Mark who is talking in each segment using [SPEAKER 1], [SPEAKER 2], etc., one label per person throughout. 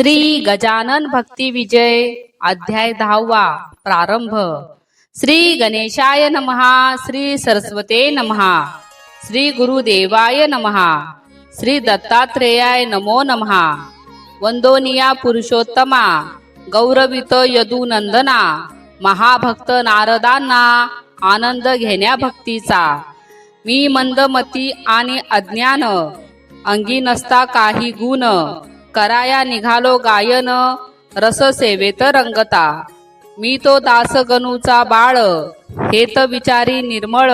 [SPEAKER 1] श्री गजानन भक्ती विजय अध्याय दहावा प्रारंभ. श्री गणेशाय नमहा श्री सरस्वते नमहा श्री गुरुदेवाय नमहा श्री दत्तात्रेयाय नमो नमहा. वंदोनिया पुरुषोत्तमा गौरवित यदुनंदना महाभक्त नारदांना आनंद घेण्या भक्तीचा. मी मंदमती आणि अज्ञान अंगी नसता काही गुण कराया निघालो गायन रस सेवेत रंगता. मी तो दासगणूचा बाळ हेत विचारी निर्मळ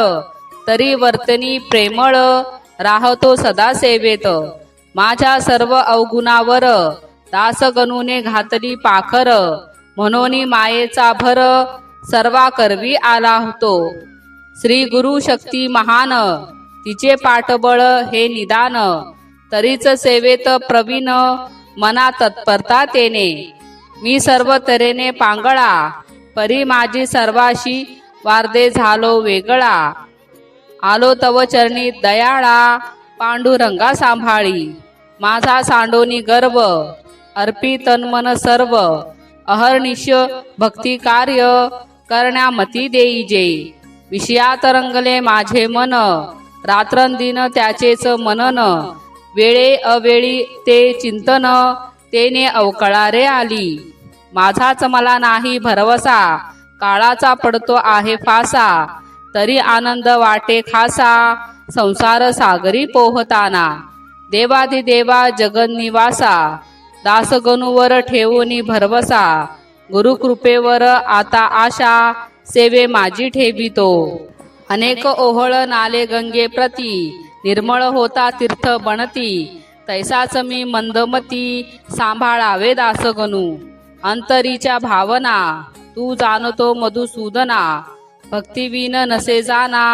[SPEAKER 1] तरी वर्तनी प्रेमळ राहतो सदा सेवेत माझ्या सर्व अवगुणावर दासगणूने घातली पाखर म्हणून मायेचा भर सर्वा करवी आला होतो. श्री गुरु शक्ती महान तिचे पाठबळ हे निदान तरीच सेवेत प्रवीण मना तत्परता तेने. मी सर्व तऱ्हेने पांगळा परी माझी सर्वाशी वार्दे झालो वेगळा. आलो तव चरणी दयाळा पांडुरंगा सांभाळी. माझा सांडोनी गर्व अर्पी तन्मन सर्व. अहर्निश भक्ती कार्य करण्यामती देई जे. विषयात रंगले माझे मन रात्रंदिन त्याचेच मनन. वेळे अवेळी ते चिंतन तेने अवकळारे आली. माझाच मला नाही भरवसा काळाचा पडतो आहे फासा तरी आनंद वाटे खासा संसार सागरी पोहताना. देवाधिदेवा जगन्निवासा दासगणूवर ठेवूनी भरवसा. गुरुकृपेवर आता आशा सेवे माझी ठेवितो. अनेक ओहळ नाले गंगे प्रती निर्मळ होता तीर्थ बनती तैसाच मी मंदमती सांभाळावे दासगणू. अंतरीच्या भावना तू जाणतो मधुसूदना भक्तिविन नसे जाना.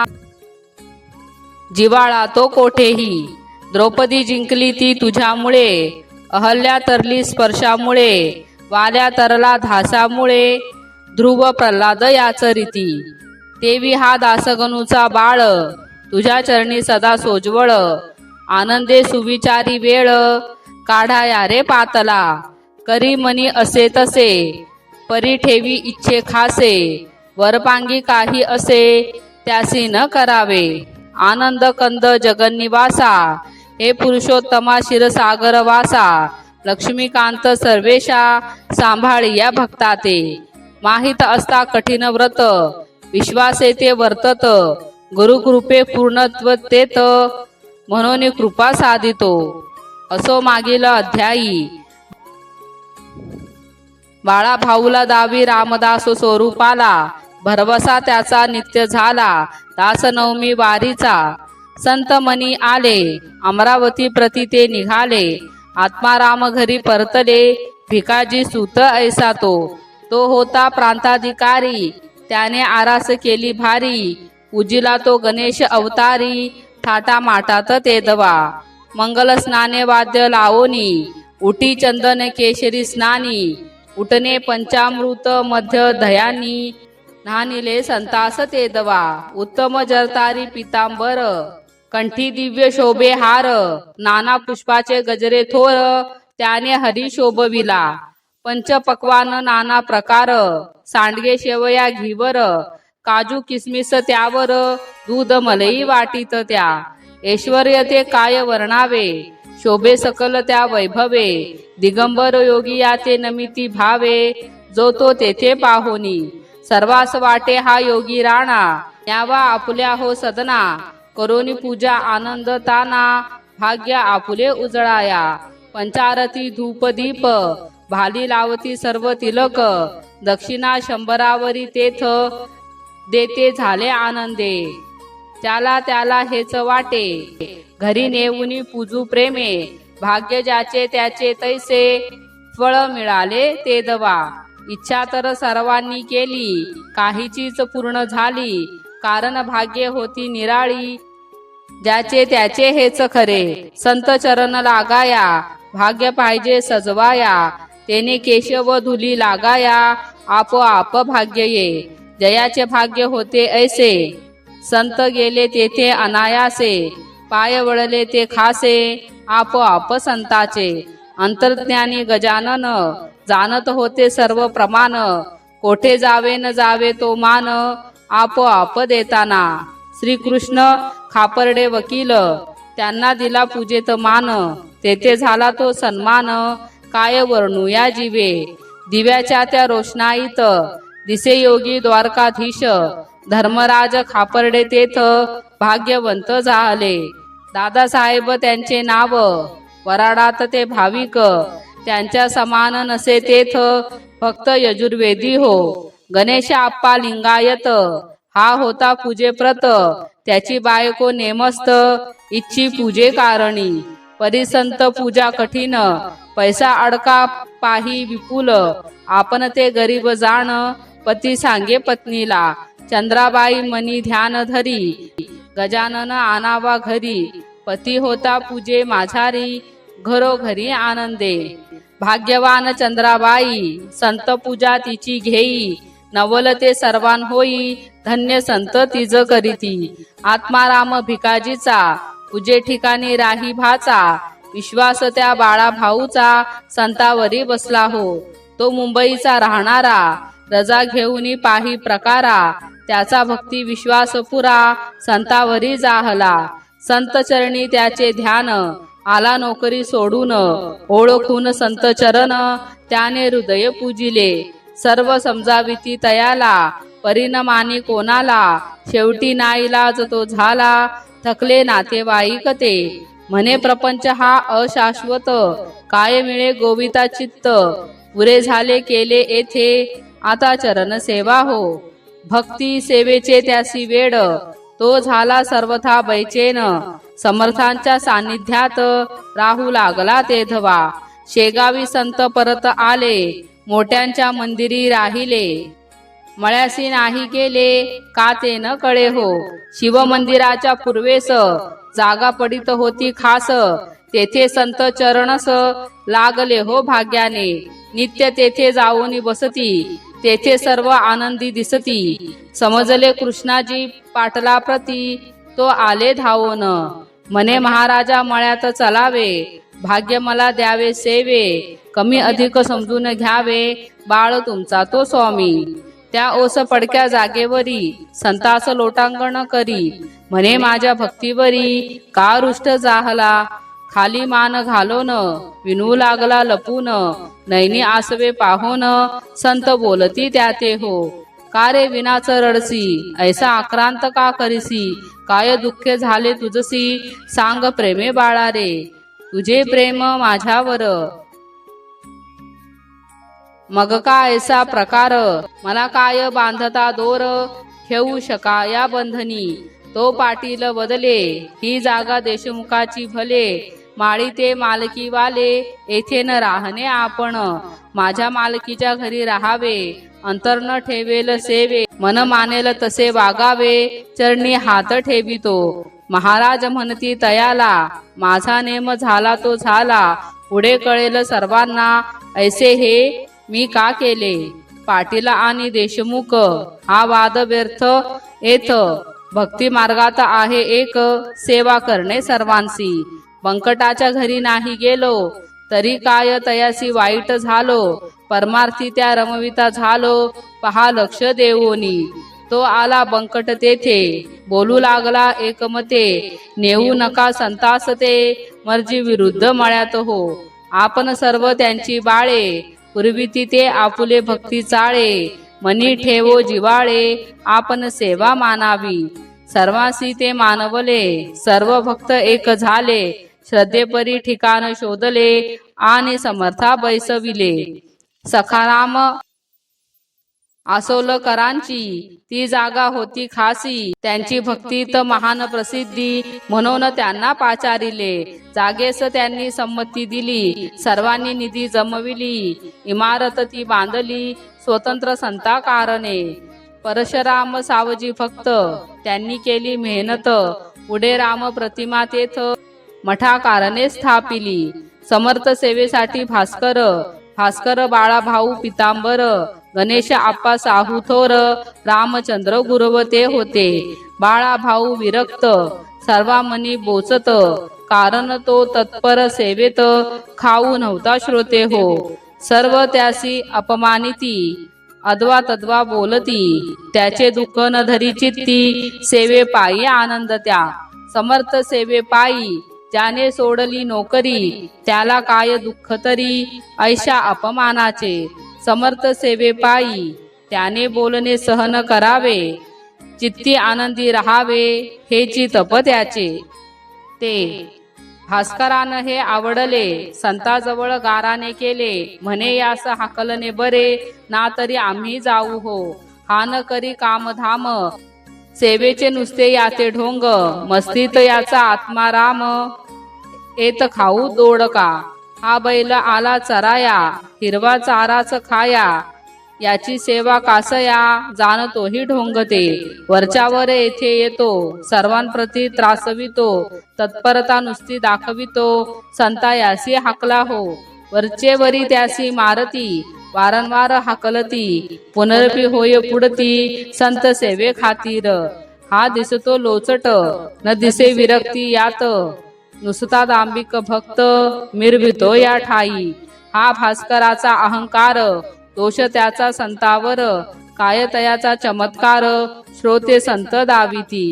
[SPEAKER 1] जिवाळा तो कोठेही द्रौपदी जिंकली ती तुझ्यामुळे अहल्या तरली स्पर्शामुळे वाल्या तरला धासामुळे ध्रुव प्रल्हाद याच रीती. देवी हा दासगणूचा बाळ तुझ्या चरणी सदा सोजवळ. आनंदे सुविचारी वेळ. काढा या रे पातला. करी मनी असे तसे. परी ठेवी इच्छे खासे. वरपांगी काही असे. त्यासी न करावे. आनंद कंद जगन्निवासा हे पुरुषोत्तमा शिरसागर वासा. लक्ष्मीकांत सर्वेशा. सांभाळी या भक्ताते. माहीत असता कठीण व्रत. विश्वासे ते वर्तत. गुरुकृपे पूर्णत्व तेत म्हणून कृपा साधितो. असो मागील अध्यायी. बाळा भाऊला दावी रामदास स्वरूपाला. भरवसा त्याचा नित्य झाला. दासनवमी वारीचा. संत मनी आले. अमरावती प्रति ते निघाले. आत्माराम घरी परतले. भिकाजी सुत ऐसा तो. तो होता प्रांताधिकारी. त्याने आरास केली भारी. उजिला तो गणेश अवतारी थाटा माटात ते दवा मंगल स्नाने वाद्य लावोनी उटी चंदन केशरी स्नानी उठणे पंचामृत मध्य दयानी नानिले संतास ते दवा उत्तम जरतारी पितांबर कंठी दिव्य शोभे हार नाना पुष्पाचे गजरे थोर त्याने हरी शोभविला पंचपक्वान नाना प्रकार सांडगे शेवया घिवर काजू किसमिस त्यावर दूध मलई वाटीत त्या. ऐश्वर्य ते काय वर्णावे? शोभे सकल त्या वैभवे. दिगंबर योगी या ते नमिती भावे. जो तो तेथे पाहोनी. सर्वास वाटे हा योगी राणा. न्यावा आपुल्या हो सदना. करोनी पूजा आनंद ताना. भाग्य आपुले उजळाया. पंचारती धूप दीप. भाली लावती सर्व तिलक. दक्षिणा शंभरावरी तेथ. देते झाले आनंदे. त्याला त्याला हेच वाटे. घरी नेऊनी पूजू प्रेमे. भाग्य ज्याचे त्याचे तैसे फळ मिळाले ते दवा. इच्छा तर सर्वांनी केली. काहीचीच पूर्ण झाली. कारण भाग्य होती निराळी. ज्याचे त्याचे हेच खरे. संत चरण लागाया. भाग्य पाहिजे सजवाया. तेने केशव धुली लागाया. आपोआप भाग्य ये. जयाचे भाग्य होते ऐसे. संत गेले तेथे अनायासे. पाय वळले ते खासे आपोआप संताचे. अंतर्ज्ञानी गजानन जाणत होते सर्व प्रमाण. कोठे जावे न जावे तो मान आपोआप देताना. श्रीकृष्ण खापर्डे वकील त्यांना दिला पूजेत मान. तेथे झाला तो सन्मान. काय वर्णूया जीवे. दिव्याच्या त्या रोषणाईत दिसे योगी द्वारकाधीश धर्मराज खापर्डे तेथ भाग्यवंत झाले. दादासाहेब त्यांचे नाव वराडात ते भाविक त्यांच्या समान नसे तेथ फक्त यजुर्वेदी हो. गणेश आप्पा लिंगायत हा होता पूजेप्रत त्याची बायको नेमस्त इच्छी पूजे कारणी. परिसंत पूजा कठीण पैसा अडका पाही विपुल आपण ते गरीब जाण पती सांगे पत्नीला चंद्राबाई मनी ध्यान धरी गजानन आणावा घरी पती होता पूजे माझारी घरोघरी आनंदे. भाग्यवान चंद्राबाई संत पूजा तिची घेई नवल ते सर्वान होई धन्य संत तिज करीती. आत्माराम भिकाजीचा पूजे ठिकाणी राही भाचा विश्वास त्या बाळा भाऊचा संतावरी बसला हो. तो मुंबईचा राहणारा रजा घेऊनी पाही प्रकारा त्याचा भक्ती विश्वास पुरा संतावरी जाहला. संत चरणी त्याचे ध्यान आला नोकरी सोडून ओळखून संत चरण त्याने हृदय पूजिले. सर्व समजाविती तयाला परिणमानी कोणाला शेवटी नाईलाज तो झाला थकले नातेवाईक ते. म्हणे प्रपंच हा अशाश्वत काय मिळे गोविता चित्त पुरे झाले केले येथे आता चरण सेवा हो. भक्ती सेवेचे त्यासी वेड. तो झाला सर्वथा बैचेन. समर्थांच्या सान्निध्यात राहू लागला ते धवा. शेगावी संत परत आले. मोठ्यांच्या मंदिरी राहिले. मळ्यासी नाही गेले का ते न कळे हो. शिवमंदिराच्या पूर्वेस जागा पडित होती खास. तेथे संत चरणस लागले हो भाग्याने. नित्य तेथे जाऊन बसती. तेथे सर्व आनंदी दिसती. समजले कृष्णाजी पाटला प्रती तो आले धावोन. मने महाराजा मळ्यात चलावे. भाग्य मला द्यावे सेवे. कमी अधिक समजून घ्यावे. बाळ तुमचा तो स्वामी. त्या ओस पडक्या जागेवरी संतास लोटांगण करी. म्हणे माझ्या भक्तीवरी का रुष्ट जाहला? खाली मान घालोन विनू लागला लपून नैनी आसवे पाहून संत बोलती त्या ते हो. का रे विनाच रडसी? ऐसा आक्रांत का करीसी? काय दुःखे झाले तुझसी? सांग प्रेमे बाळा रे तुझे प्रेम माझ्यावर. मग का ऐसा प्रकार? मला काय बांधता दोर? ठेवू शका या बंधनी. तो पाटील बदले ही जागा देशमुखाची भले. माळी ते मालकी वाले येथे न राहणे आपण. माझ्या मालकीच्या घरी राहावे अंतर न ठेवेल सेवे. मन मानेल तसे वागावे चरणी हात ठेवितो. महाराज म्हणती तयाला माझा नेम झाला तो झाला. पुढे कळेल सर्वांना ऐसे हे मी का केले? पाटील आणि देशमुख हा वाद व्यर्थ येथ भक्ती मार्गात आहे एक सेवा करणे सर्वांशी. बंकटाच्या घरी नाही गेलो तरी काय तयासी वाईट झालो परमार्थी त्या रमविता झालो पहा लक्ष देऊनी. तो आला बंकट तेथे बोलू लागला एकमते नेऊ नका संतास ते मर्जी विरुद्ध मळ्यात हो. आपण सर्व त्यांची बाळे पूर्वी ते आपुले भक्ती चाळे मनी ठेवो जिवाळे आपण सेवा मानावी. सर्वांसी ते मानवले सर्व भक्त एक झाले श्रद्धेपरी ठिकाण शोधले आणि समर्था बैसविले. सखाराम आसोलकरांची ती जागा होती खासी. त्यांची भक्तीत महान प्रसिद्धी म्हणून त्यांना पाचारिले. जागेस त्यांनी संमती दिली. सर्वांनी निधी जमविली. इमारत ती बांधली. स्वतंत्र संता कारणे परशुराम सावजी फक्त त्यांनी केली मेहनत. पुढे राम प्रतिमा तेथ मठाकारणे स्थापिली. समर्थ सेवेसाठी भास्कर भास्कर बाळा भाऊ पितांबर गणेश आप्पा साहू थोर रामचंद्र गुरवते होते. बाळा भाऊ विरक्त सर्वामनी बोचत कारण तो तत्पर सेवेत खाऊ नव्हता श्रोते हो. सर्व त्यासी अपमानिती अद्वा तद्वा बोलती. त्याचे दुःख न धरी चित्ती सेवे पायी आनंद त्या. समर्थ सेवे पायी ज्याने सोडली नोकरी त्याला काय दुःख तरी? ऐशा अपमानाचे समर्थ सेवे पायी त्याने बोलणे सहन करावे चित्ती आनंदी राहावे हेची तप त्याचे. ते भास्करानं हे आवडले संताजवळ गाराने केले म्हणे यास हाकलने बरे ना तरी आम्ही जाऊ हो. हा न करी कामधाम सेवेचे नुसते याचे ढोंग मस्तीत याचा आत्माराम येत खाऊ दोडका हा बैल आला चराया हिरवा चाराच खाया. याची सेवा कासया जाणतोही ढोंगते वरच्यावर येथे येतो सर्वांप्रती त्रासवितो तत्परता नुसती दाखवितो संता यासी हाकला हो. वरचे वरी त्यासी मारती वारंवार हाकलती. पुनरपी होय पुडती संत सेवे खातीर. हा दिसतो लोचट न दिसे विरक्ती यात. नुसता दांबिक भक्त मिरवितो या ठाई. हा भास्कराचा अहंकार दोष त्याचा संतावर. काय तयाचा चमत्कार श्रोते संत दाविती.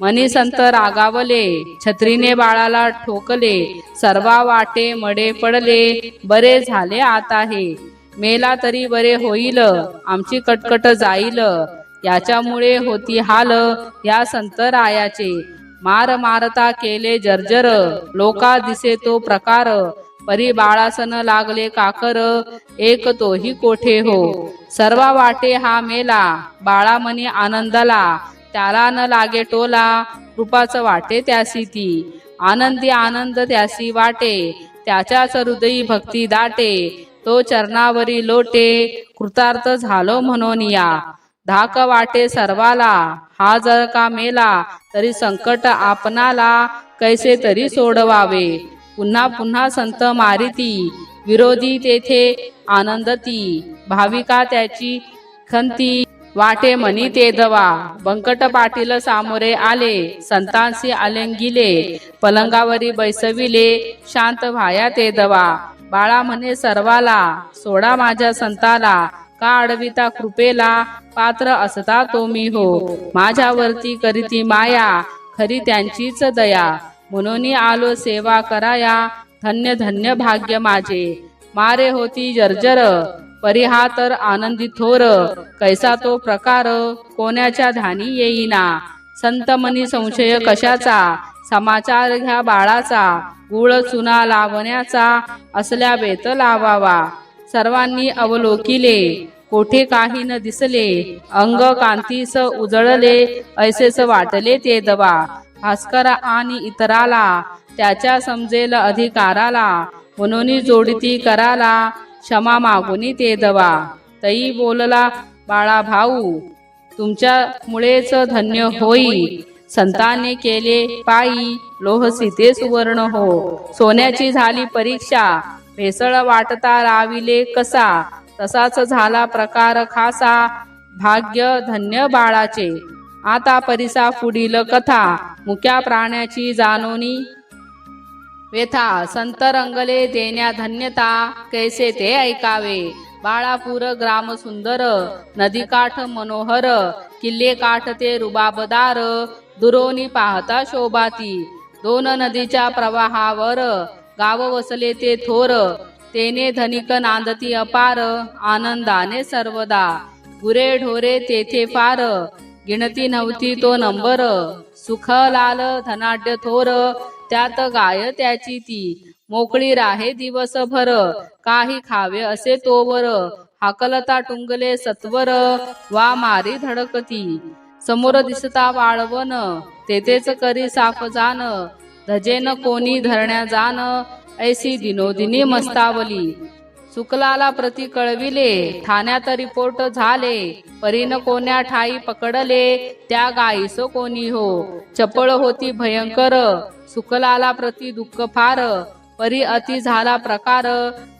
[SPEAKER 1] मनी संत रागावले छत्रीने बाळाला ठोकले. सर्वा वाटे मडे पडले बरे झाले आता हे. मेला तरी बरे होईल आमची कटकट जाईल. याच्यामुळे होती हाल या संतरायाचे. मार मारता केले जर्जर लोका दिसे तो प्रकार. परी बाळासन लागले काकर एक तोही कोठे हो? सर्व वाटे हा मेला बाळामनी आनंदाला. त्याला न लागे टोला रूपाच वाटे त्यासी ती. आनंदी आनंद त्यासी वाटे त्याच्याच हृदयी भक्ती दाटे. तो चरणावरी लोटे कृतार्थ झालो म्हणून या. धाक वाटे सर्वाला हा जर का मेला तरी संकट आपणाला कैसे तरी सोडवावे. पुन्हा पुन्हा संत मारिती विरोधी तेथे आनंदती भाविका त्याची खंती वाटे मनी ते दवा. बंकट पाटील सामोरे आले संतांशी आलंगिले पलंगावरी बैसविले शांत व्हाया ते दवा. बाळा म्हणे सर्वाला सोडा माझ्या संताला का अडविता कृपेला पात्र असता तो मी हो. माझ्यावरती करीती माया खरी त्यांचीच दया. म्हणून आलो सेवा कराया धन्य धन्य भाग्य माझे. मारे होती जर्जर परिहा तर आनंदी थोर. कैसा तो प्रकार कोण्याच्या धानी येईना. संत मनी संशय कशाचा समाचार घ्या बाळाचा गुळ चुना लावण्याचा असल्या बेत लावावा. सर्वांनी अवलोकिले कोठे काही न दिसले अंग कांतीस उजळले ऐसेच वाटले ते दवा. भास्कर आणि इतराला त्याच्या समजेल अधिकाराला म्हणून जोडती कराला क्षमा मागुनी ते दवा. तई बोलला बाळा भाऊ तुमच्यामुळेच धन्य होई. संतांनी केले पायी लोह सीते सुवर्ण हो. सोन्याची झाली परीक्षा. भेसळ वाटता राविले कसा? तसाच झाला प्रकार खासा. भाग्य धन्य बाळाचे. आता परिसा पुढील कथा. मुक्या प्राण्याची जाणोनी. वेथा संत रंगले देण्या धन्यता. कैसे ते ऐकावे? बाळापूर ग्राम सुंदर. नदीकाठ मनोहर. किल्ले काठ ते रुबाबदार. दुरोनी पाहता शोभाती. दोन नदीच्या प्रवाहावर गाव वसले ते थोर. तेने धनिक नांदती अपार आनंदाने सर्वदा. गुरे ढोरे तेथे फार गिणती नव्हती तो नंबर. सुख लाल धनाढ्य थोर त्यात गाय त्याची ती. मोकळी राहे दिवसभर काही खावे असे तोवर. हाकलता टुंगले सत्वर वा मारी धडकती. समोर दिसता वाळवण तेथेच करी साफ जाण धजेन कोणी धरण्या जाण ऐसी दिनोदिनी मस्तावली. सुकलाला प्रति कळविले ठाण्यात रिपोर्ट झाले परीन कोण्या ठाई पकडले त्या गाईस कोणी हो. चपळ होती भयंकर सुकलाला प्रति दुःख फार परी अति झाला प्रकार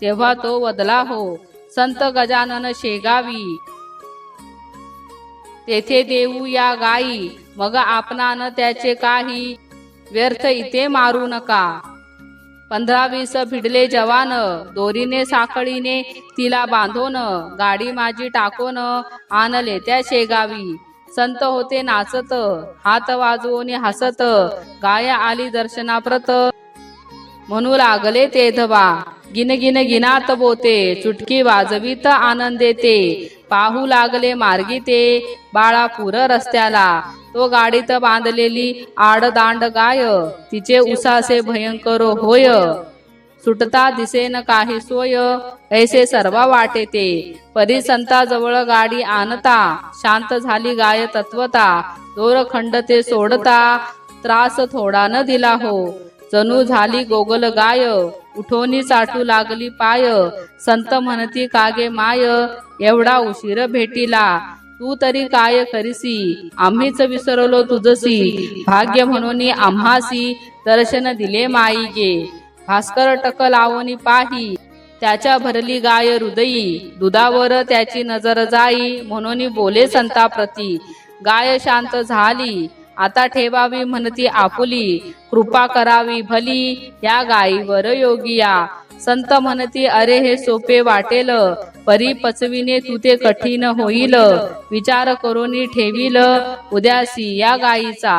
[SPEAKER 1] तेव्हा तो वदला हो संत गजानन शेगावी. तेथे देऊ या गाई मग आपणानं त्याचे काही व्यर्थ इथे मारू नका. पंधरा वीस भिडले जवान दोरीने साखळीने तिला बांधून गाडी माझी टाकून आणले त्या शेगावी. संत होते नाचत हात वाजवून हसत गाय आली दर्शनाप्रत. म्हणू लागले ते धवा गिन गिन गिनात बोते चुटकी वाजवीत आनंद देते. पाहू लागले मार्गी ते बाळापूर रस्त्याला. तो गाडीत बांधलेली आडदांड गाय तिचे उसासे भयंकर होय. सुटता दिसेन काही सोय ऐसे सर्व वाटे ते परिसंता जवळ गाडी आणता शांत झाली गाय तत्वता. दोरखंड ते सोडता त्रास थोडा न दिला हो. जणू झाली गोगल गाय उठोनी चाटू लागली पाय संत म्हणती कागे माय एवढा उशीर भेटीला. तू तरी काय करीसी? आम्हीच विसरलो तुझसी. भाग्य म्हणून आम्हासी दर्शन दिले माई गे भास्कर टक लावणी पाही त्याच्या भरली गाय हृदयी. दुधावर त्याची नजर जाई म्हणून बोले संताप्रती. गाय शांत झाली आता ठेवावी म्हणती आपुली. कृपा करावी भली या गायीवर योगिया संत म्हणती अरे हे सोपे वाटेल. परी पचविने तू ते कठीण होईल. विचार करून ठेवील. उद्यासी या गायीचा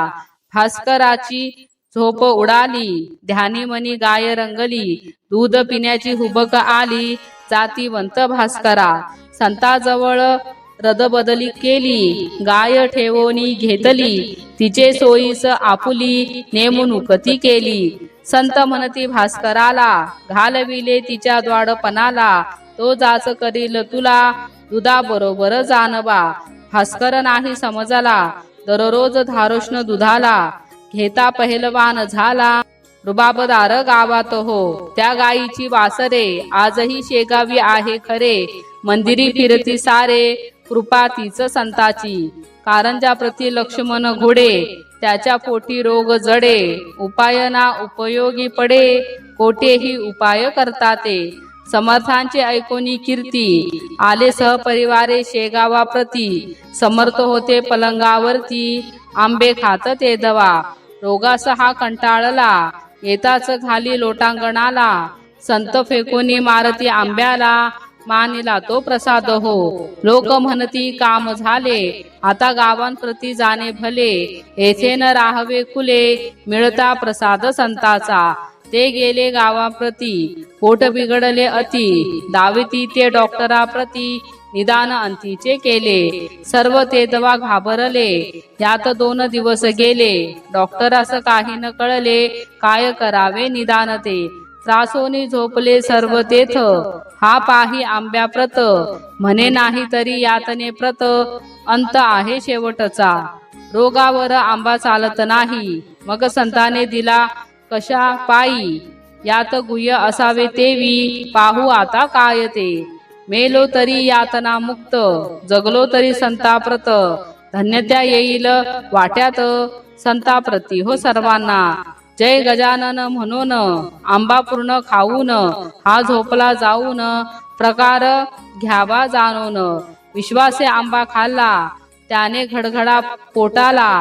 [SPEAKER 1] भास्कराची झोप उडाली. ध्यानी मनी गाय रंगली. दूध पिण्याची हुबक आली. जातीवंत भास्करा. संताजवळ रदबदली केली. गाय ठेवोनी घेतली. तिचे सोयीस आपुली नेमणुकती केली. संत म्हणती भास्कराला घालविले तिच्या द्वाडपणाला. तो जाच करील तुला दुधा बरोबर जानवा भास्कर नाही समजला. दररोज धारोष्ण दुधाला. घेता पहिलवान झाला. रुबाबदार गावात हो. त्या गायीची वासरे आजही शेगावी आहे खरे. मंदिरी फिरती सारे. कृपा तीच संताची. कारंजाप्रती लक्ष्मण घोडे त्याच्या पोटी रोग जडे. उपायना उपयोगी पडे कोठेही उपाय करता ते. समर्थांचे ऐकोनी कीर्ती. आले सहपरिवारे शेगावा प्रती. समर्थ होते पलंगावरती. आंबे खात ते दवा. रोगास हा कंटाळला. येताच घाली लोटांगणाला. संत फेकोनी मारती आंब्याला. मानिला तो प्रसाद हो. लोक म्हणती काम झाले. आता गावांप्रती जाणे भले. येथे न राहावे खुले मिळता प्रसाद संताचा. ते गेले गावाप्रती. पोट बिघडले अति. दाविती ते डॉक्टराप्रती. निदान अंतीचे केले. सर्व ते दवा घाबरले. यात दोन दिवस गेले. डॉक्टरास काही न कळले. काय करावे निदान ते? त्रासोनी झोपले सर्व तेथ. हा पाही आंब्या प्रत म्हणे नाही तरी यातने प्रत. अंत आहे शेवटचा. रोगावर आंबा चालत नाही. मग संताने दिला कशा पायी? यात गुह्य असावे तेवी. पाहू आता काय ते. मेलो तरी यातना मुक्त. जगलो तरी संताप्रत. धन्यत्या येईल वाट्यात. संताप्रती हो सर्वांना. जय गजानन म्हणून आंबा पूर्ण खाऊन हा झोपला जाऊन प्रकार घ्यावा जाणून. विश्वासे आंबा खाल्ला त्याने घडघडा पोटाला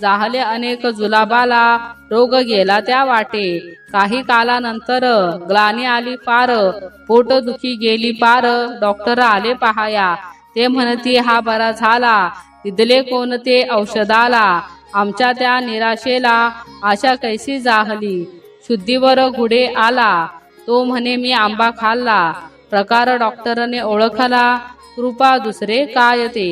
[SPEAKER 1] जाहले अनेक जुलाबाला रोग गेला त्या वाटे. काही कालानंतर ग्लानी आली पार पोट दुखी गेली पार डॉक्टर आले पहाया. ते म्हणती हा बरा झाला तिथले कोणते औषधाला आमच्या त्या निराशेला आशा कैसी जाहली? शुद्धीवर घुडे आला. तो म्हणे मी आंबा खाल्ला. प्रकार डॉक्टरने ओळखला. कृपा दुसरे काय ते?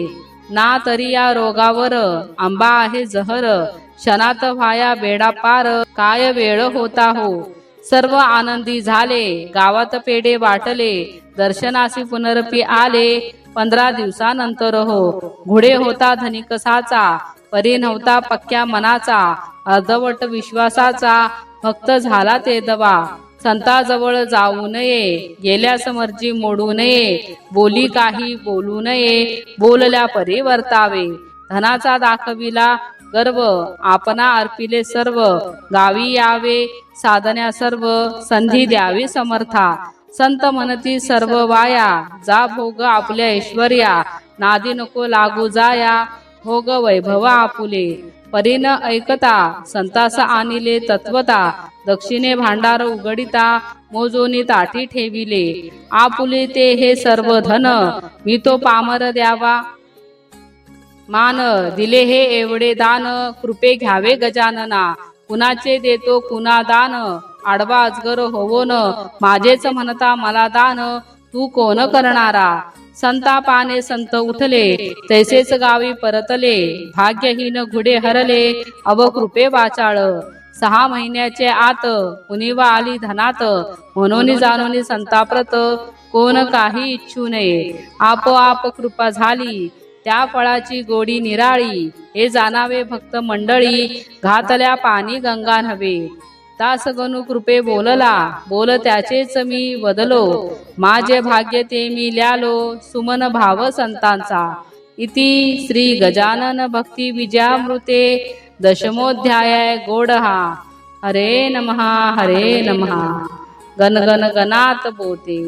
[SPEAKER 1] ना तरी या रोगावर आंबा आहे जहर. क्षणात व्हाया बेडा पार. काय वेळ होता हो? सर्व आनंदी झाले. गावात पेढे वाटले. दर्शनासी पुनरपी आले. पंधरा दिवसानंतर हो. घुडे होता धनिकसाचा परी नव्हता पक्क्या मनाचा अर्धवट विश्वासाचा. भक्त झाला ते दवा. संताजवळ जाऊ नये गेल्या समर्जी मोडू नये बोली काही बोलू नये बोलल्या परी वर्तावे. धनाचा दाखविला गर्व आपणा अर्पिले सर्व. गावी यावे साधण्या सर्व संधी द्यावी समर्था. संत म्हणती सर्व वाया जा भोग आपल्या ऐश्वर्या. नादी नको लागू जाया. भोग वैभव आपुले परीन ऐकता संतास आणिले तत्वता दक्षिणे भांडार उघडिता मोजोनी ताटी ठेविले. आपुले ते हे सर्व धन मी तो पामर द्यावा. मान दिले हे एवढे दान कृपे घ्यावे गजानना. कुणाचे देतो कुणा दान? आडवा अजगर होवो न माझेच म्हणता मला दान. तू कोण करणारा? संतापाने संत उठले तैसेच गावी परतले भाग्यहीन घुडे हरले अवकृपे वाचाळ. सहा महिन्याचे आत उनिवा आली धनात म्हणून जाणून संताप्रत कोण काही इच्छू नये. आपोआप कृपा झाली त्या फळाची गोडी निराळी हे जाणावे भक्त मंडळी घातल्या पाणी गंगा नव्हे. तासगणू कृपे बोलला. बोल त्याचेच मी बदलो माझे भाग्य ते मी ल्यालो. सुमन भाव संतांचा. इति श्री गजानन भक्ती विजयामृते दशमोध्याय गोडहा हरे नमहा हरे नमहा गन गण गणात बोते.